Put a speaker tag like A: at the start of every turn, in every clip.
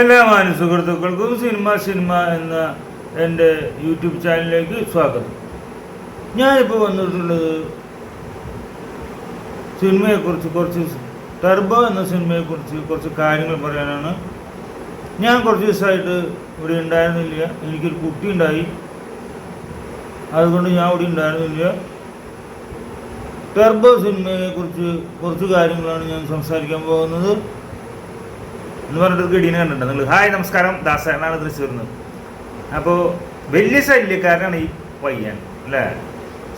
A: എല്ലാ മാനസുഹൃത്തുക്കൾക്കും cinema cinema എന്ന എന്റെ യൂട്യൂബ് ചാനലിലേക്ക് സ്വാഗതം. ഞാനിപ്പോൾ വന്നിട്ടുള്ളത് സിനിമയെക്കുറിച്ച് കുറച്ച് ടർബോ എന്ന സിനിമയെക്കുറിച്ച് കുറച്ച് കാര്യങ്ങൾ പറയാനാണ്. ഞാൻ കുറച്ച് ദിവസമായിട്ട് ഇവിടെ ഉണ്ടായിരുന്നില്ല. എനിക്കൊരു കുട്ടി ഉണ്ടായി. അതുകൊണ്ട് ഞാൻ ഇവിടെ ഉണ്ടായിരുന്നില്ല. ടർബോ സിനിമയെക്കുറിച്ച് കുറച്ച് കാര്യങ്ങളാണ് ഞാൻ സംസാരിക്കാൻ പോകുന്നത്. എന്ന് പറഞ്ഞിട്ട് ഗഡീനെ കണ്ടിട്ടുണ്ട്. നിങ്ങൾ ഹായ് നമസ്കാരം. ദാസേനാണ് തൃശ്ശൂരിൽ നിന്ന് അപ്പോൾ വലിയ ശല്യക്കാരനാണ് ഈ പയ്യൻ അല്ലേ?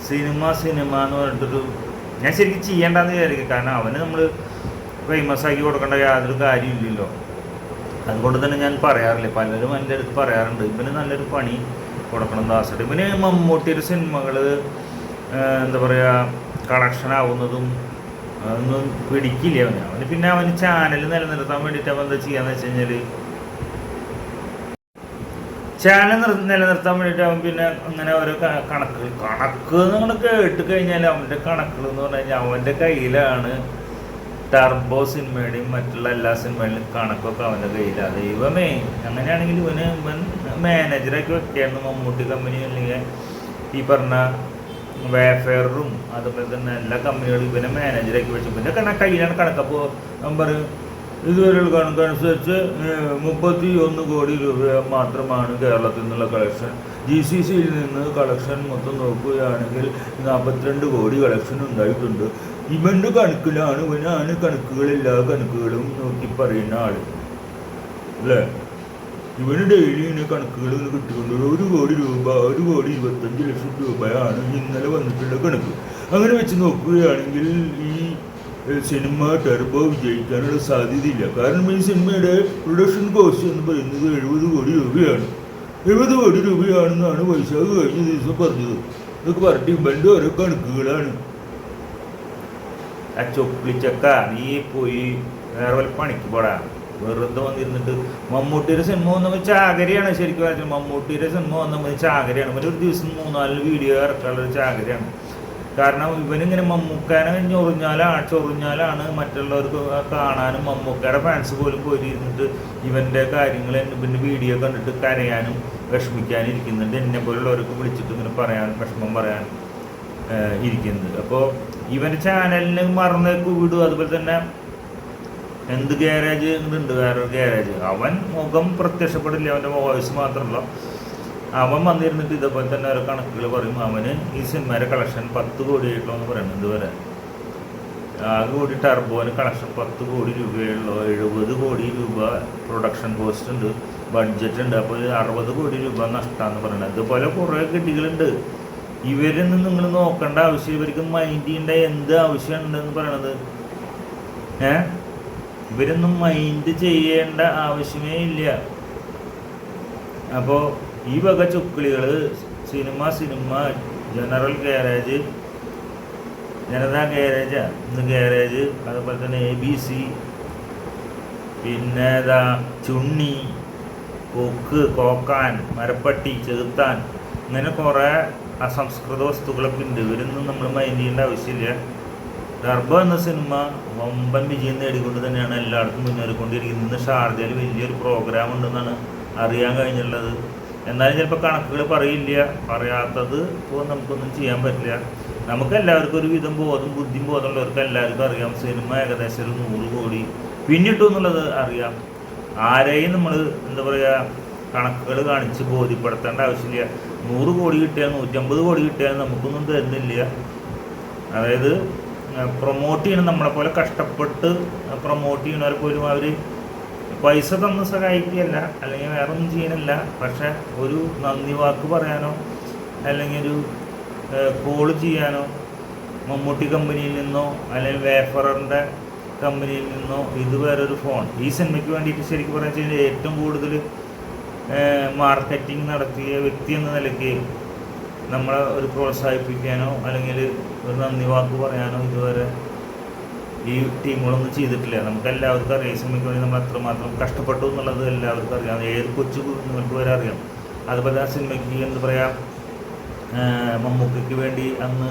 A: സിനിമ സിനിമ എന്ന് പറഞ്ഞിട്ടൊരു ഞാൻ ശരിക്കും ചെയ്യേണ്ടെന്ന് വിചാരിക്കും. കാരണം അവന് നമ്മൾ ഫേമസ് ആക്കി കൊടുക്കേണ്ട യാതൊരു കാര്യമില്ലല്ലോ അതുകൊണ്ട് തന്നെ ഞാൻ പറയാറില്ല. പലരും എന്റെ അടുത്ത് പറയാറുണ്ട്. ഇവന് നല്ലൊരു പണി കൊടുക്കണം ദാസട്ട് ഇവന് മമ്മൂട്ടിയുടെ സിനിമകൾ എന്താ പറയുക കളക്ഷൻ ആവുന്നതും അതൊന്നും പിടിക്കില്ല അവന്. അവന് പിന്നെ അവന് ചാനൽ നിലനിർത്താൻ വേണ്ടിയിട്ട് അവൻ എന്താ ചെയ്യാന്ന് വെച്ച് കഴിഞ്ഞാൽ ചാനൽ നിർ നിലനിർത്താൻ വേണ്ടിയിട്ട് അവൻ പിന്നെ അങ്ങനെ ഓരോ കണക്ക് കണക്ക് നിങ്ങൾ കേട്ട് കഴിഞ്ഞാൽ അവന്റെ കണക്കുകൾ എന്ന് പറഞ്ഞു കഴിഞ്ഞാൽ അവന്റെ കയ്യിലാണ് ടർബോ സിനിമയുടെയും മറ്റുള്ള എല്ലാ സിനിമകളിലും കണക്കൊക്കെ അവന്റെ കയ്യിലാണ് ദൈവമേ അങ്ങനെയാണെങ്കിൽ ഇവന് ഇവൻ മാനേജറൊക്കെ വെക്കുകയായിരുന്നു മമ്മൂട്ടി കമ്പനി അല്ലെങ്കിൽ ഈ പറഞ്ഞ വേഫെയറും അതുപോലെ തന്നെ എല്ലാ കമ്പനികളും ഇവനെ മാനേജറാക്കി വെച്ചു. പിന്നെ കണ കയ്യിലാണ് കണക്കപ്പോൾ നമ്പർ ഇതുവരെയുള്ള കണക്കനുസരിച്ച് മുപ്പത്തി ഒന്ന് കോടി രൂപ മാത്രമാണ് കേരളത്തിൽ നിന്നുള്ള കളക്ഷൻ ജി സി സിയിൽ നിന്ന് കളക്ഷൻ മൊത്തം നോക്കുകയാണെങ്കിൽ നാൽപ്പത്തിരണ്ട് കോടി കളക്ഷൻ ഉണ്ടായിട്ടുണ്ട്. ഇവന്റെ കണക്കിലാണ് ഇവനാണ് കണക്കുകൾ എല്ലാ കണക്കുകളും നോക്കി പറയുന്ന ആൾ അല്ലേ? ഇവന് ഡെയിലി ഇങ്ങനെ കണക്കുകൾ ഇങ്ങനെ കിട്ടിക്കൊണ്ട് ഒരു കോടി രൂപ ഒരു കോടി ഇരുപത്തഞ്ച് ലക്ഷം രൂപയാണ് ഇന്നലെ വന്നിട്ടുള്ള കണക്ക്. അങ്ങനെ വെച്ച് നോക്കുകയാണെങ്കിൽ ഈ സിനിമ ടെർബോ വിജയിക്കാനുള്ള സാധ്യതയില്ല. കാരണം ഈ സിനിമയുടെ പ്രൊഡക്ഷൻ കോസ്റ്റ് എന്ന് പറയുന്നത് എഴുപത് കോടി രൂപയാണ്. എഴുപത് കോടി രൂപയാണെന്നാണ് വൈശാഖ് കഴിഞ്ഞ ദിവസം പറഞ്ഞത്. ഇതൊക്കെ പറഞ്ഞിട്ട് ഇവന്റെ ഓരോ കണക്കുകളാണ്. ആ ചൊപ്പിളിച്ചക്ക നീ പോയി വേറെ പണിക്ക് പോടാ. വെറുതെ വന്നിരുന്നിട്ട് മമ്മൂട്ടിയുടെ സിനിമ വന്നപ്പോൾ ചാകരയാണ് ശരിക്കും പറഞ്ഞാൽ. മമ്മൂട്ടിയുടെ സിനിമ വന്നപ്പോൾ ചാകരയാണ്. ഒരു ദിവസം മൂന്നാൽ വീഡിയോ ഇറക്കാനുള്ള ചാകരയാണ്. കാരണം ഇവനിങ്ങനെ മമ്മൂക്കാനെ ചൊറിഞ്ഞാലാണ് ചൊറിഞ്ഞാലാണ് മറ്റുള്ളവർക്ക് കാണാനും മമ്മൂക്കയുടെ ഫാൻസ് പോലും പോയി ഇരുന്നിട്ട് ഇവന്റെ കാര്യങ്ങൾ ഇവന്റെ വീഡിയോ കണ്ടിട്ട് കരയാനും വിഷമിക്കാനും ഇരിക്കുന്നുണ്ട്. എന്നെ പോലുള്ളവർക്ക് വിളിച്ചിട്ട് ഇങ്ങനെ പറയാൻ വിഷമം പറയാൻ ഇരിക്കുന്നത് അപ്പോൾ ഇവന്റെ ചാനലിന് മറന്നേക്ക് വിടും. അതുപോലെ തന്നെ എന്ത് ഗ്യാരേജ് ഉണ്ട് വേറൊരു ഗ്യാരേജ്. അവൻ മുഖം പ്രത്യക്ഷപ്പെടില്ല അവന്റെ വോയിസ് മാത്രമല്ല. അവൻ വന്നിരുന്നിട്ട് ഇതേപോലെ തന്നെ ഓരോ കണക്കുകൾ പറയും. അവന് ഈ സിനിമയുടെ കളക്ഷൻ പത്ത് കോടി ആയിട്ടുള്ളൂ എന്ന് പറയുന്നത് ഇതുവരെ. ആകെ കൂടി ടർബോന് കളക്ഷൻ പത്ത് കോടി രൂപയുള്ള. എഴുപത് കോടി രൂപ പ്രൊഡക്ഷൻ കോസ്റ്റ് ഉണ്ട്. ബഡ്ജറ്റ് ഉണ്ട്. അപ്പോൾ അറുപത് കോടി രൂപ നഷ്ടമാണെന്ന് പറയുന്നത്. ഇതുപോലെ കുറേ കിട്ടികളുണ്ട്. നിന്ന് നിങ്ങൾ നോക്കേണ്ട ആവശ്യം ഇവർക്ക് മൈൻഡ് ചെയ്യേണ്ട എന്ത് ആവശ്യമുണ്ടെന്ന് പറയണത്? ഏ? ഇവരൊന്നും മൈൻഡ് ചെയ്യേണ്ട ആവശ്യമേ ഇല്ല. അപ്പോൾ ഈ വക ചുക്കിളികൾ cinema cinema general garage Janatha garage ഇന്ന് ഗാരേജ് അതുപോലെ തന്നെ എ ബി സി പിന്നെ ഏതാ ചുണ്ണി കൊക്ക് കോക്കാൻ മരപ്പട്ടി ചെറുത്താൻ ഇങ്ങനെ കുറേ അസംസ്കൃത വസ്തുക്കളൊക്കെ ഉണ്ട്. ഇവരൊന്നും നമ്മൾ മൈൻഡ് ചെയ്യേണ്ട ആവശ്യമില്ല. ഗർഭ എന്ന സിനിമ വമ്പൻ വിജയം നേടിക്കൊണ്ട് തന്നെയാണ് എല്ലായിടത്തും മുന്നേറിക്കൊണ്ടിരിക്കുന്നത്. ഇന്ന് ഷാർജയിൽ വലിയൊരു പ്രോഗ്രാം ഉണ്ടെന്നാണ് അറിയാൻ കഴിഞ്ഞുള്ളത് എന്നാലും ചിലപ്പോൾ കണക്കുകൾ പറയില്ല. പറയാത്തത് ഇപ്പോൾ നമുക്കൊന്നും ചെയ്യാൻ പറ്റില്ല. നമുക്ക് എല്ലാവർക്കും ഒരു വിധം ബോധം ബുദ്ധിയും ബോധമുള്ളവർക്ക് എല്ലാവർക്കും അറിയാം. സിനിമ ഏകദേശം ഒരു നൂറ് കോടി പിന്നിട്ടു എന്നുള്ളത് അറിയാം. ആരെയും നമ്മൾ എന്താ പറയുക കണക്കുകൾ കാണിച്ച് ബോധ്യപ്പെടുത്തേണ്ട ആവശ്യമില്ല. നൂറ് കോടി കിട്ടിയാൽ നൂറ്റമ്പത് കോടി കിട്ടിയാൽ നമുക്കൊന്നും തരുന്നില്ല. അതായത് പ്രൊമോട്ട് ചെയ്യണം നമ്മളെ പോലെ കഷ്ടപ്പെട്ട് പ്രൊമോട്ട് ചെയ്യണവർ പോലും അവർ പൈസ തന്ന് സഹായിക്കുകയല്ല അല്ലെങ്കിൽ വേറെ ഒന്നും ചെയ്യണില്ല. പക്ഷെ ഒരു നന്ദി വാക്ക് പറയാനോ അല്ലെങ്കിൽ ഒരു കോൾ ചെയ്യാനോ മമ്മൂട്ടി കമ്പനിയിൽ നിന്നോ അല്ലെങ്കിൽ വേഫറിന്റെ കമ്പനിയിൽ നിന്നോ ഇത് വേറൊരു ഫോൺ ഈ സിനിമയ്ക്ക് വേണ്ടിയിട്ട് ശരിക്കും പറയാൻ വെച്ചാൽ ഏറ്റവും കൂടുതൽ മാർക്കറ്റിംഗ് നടത്തിയ വ്യക്തി എന്ന നിലയ്ക്ക് നമ്മളെ ഒരു പ്രോത്സാഹിപ്പിക്കാനോ അല്ലെങ്കിൽ ഒരു നന്ദി വാക്ക് പറയാനോ ഇതുവരെ ഈ ടീമുകളൊന്നും ചെയ്തിട്ടില്ല. നമുക്ക് എല്ലാവർക്കും അറിയാം സിമിക്ക് വേണ്ടി നമ്മൾ അത്രമാത്രം കഷ്ടപ്പെട്ടു എന്നുള്ളത് എല്ലാവർക്കും അറിയാം. ഏത് കൊച്ചു നിങ്ങൾക്ക് വരെ അറിയാം. അതുപോലെ ആ സിനിമയ്ക്ക് എന്ത് പറയുക മമ്മൂക്കയ്ക്ക് വേണ്ടി അന്ന്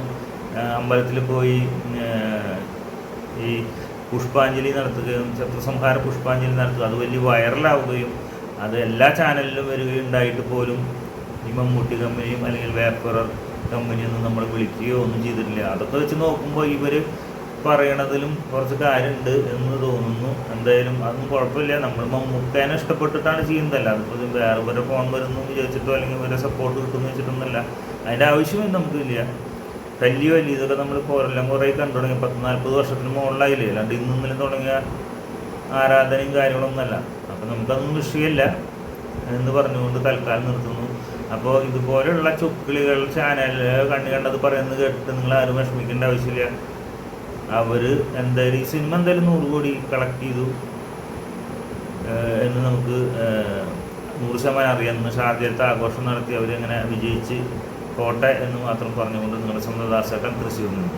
A: അമ്പലത്തിൽ പോയി ഈ പുഷ്പാഞ്ജലി നടത്തുകയും ശത്രുസംഹാര പുഷ്പാഞ്ജലി നടത്തുക അത് വലിയ വൈറലാവുകയും അത് എല്ലാ ചാനലിലും വരികയുണ്ടായിട്ട് പോലും ഈ മമ്മൂട്ടി കമ്പനിയും അല്ലെങ്കിൽ വേപ്പറർ കമ്പനിയൊന്നും നമ്മൾ വിളിക്കുകയോ ഒന്നും ചെയ്തിട്ടില്ല. അതൊക്കെ വെച്ച് നോക്കുമ്പോൾ ഇവർ പറയണതിലും കുറച്ച് കാര്യമുണ്ട് എന്ന് തോന്നുന്നു. എന്തായാലും അതൊന്നും കുഴപ്പമില്ല. നമ്മൾ മമ്മൂക്കാനെ ഇഷ്ടപ്പെട്ടിട്ടാണ് ചെയ്യുന്നതല്ല. അതിപ്പോൾ വേറെ ഇവരെ ഫോൺ വരുന്നു വിചാരിച്ചിട്ടോ അല്ലെങ്കിൽ ഇവരെ സപ്പോർട്ട് കിട്ടുമെന്ന് വെച്ചിട്ടൊന്നുമല്ല അതിന്റെ ആവശ്യമൊന്നും നമുക്കില്ല. വലിയ വലിയ ഇതൊക്കെ നമ്മൾ കൊല്ലം കുറേ കണ്ടു തുടങ്ങി. പത്ത് നാൽപ്പത് വർഷത്തിന് മുകളിലായില്ലേ. അല്ലാണ്ട് ഇന്നും ഇന്നലെ തുടങ്ങിയ ആരാധനയും കാര്യങ്ങളൊന്നുമല്ല അപ്പം നമുക്കതൊന്നും വിഷയമല്ല എന്ന് പറഞ്ഞുകൊണ്ട് തൽക്കാലം നിർത്തുന്നു. അപ്പോൾ ഇതുപോലെയുള്ള ചുക്കിളികൾ ചാനൽ കണ്ണു കണ്ടത് പറയുന്നത് കേട്ടിട്ട് നിങ്ങൾ ആരും വിഷമിക്കേണ്ട ആവശ്യമില്ല. അവർ എന്തായാലും ഈ സിനിമ എന്തായാലും നൂറ് കോടി കളക്ട് ചെയ്തു. എന്ന് നമുക്ക് നൂറ് ശതമാനം അറിയാം. ഇന്ന് ഷാർജയിലത്തെ ആഘോഷം നടത്തി അവരെങ്ങനെ വിജയിച്ച് കോട്ടെ എന്ന് മാത്രം പറഞ്ഞുകൊണ്ട് നിങ്ങളുടെ സ്വന്തം ദാസേട്ടൻ തൃശ്ശൂരിൽ നിന്ന്.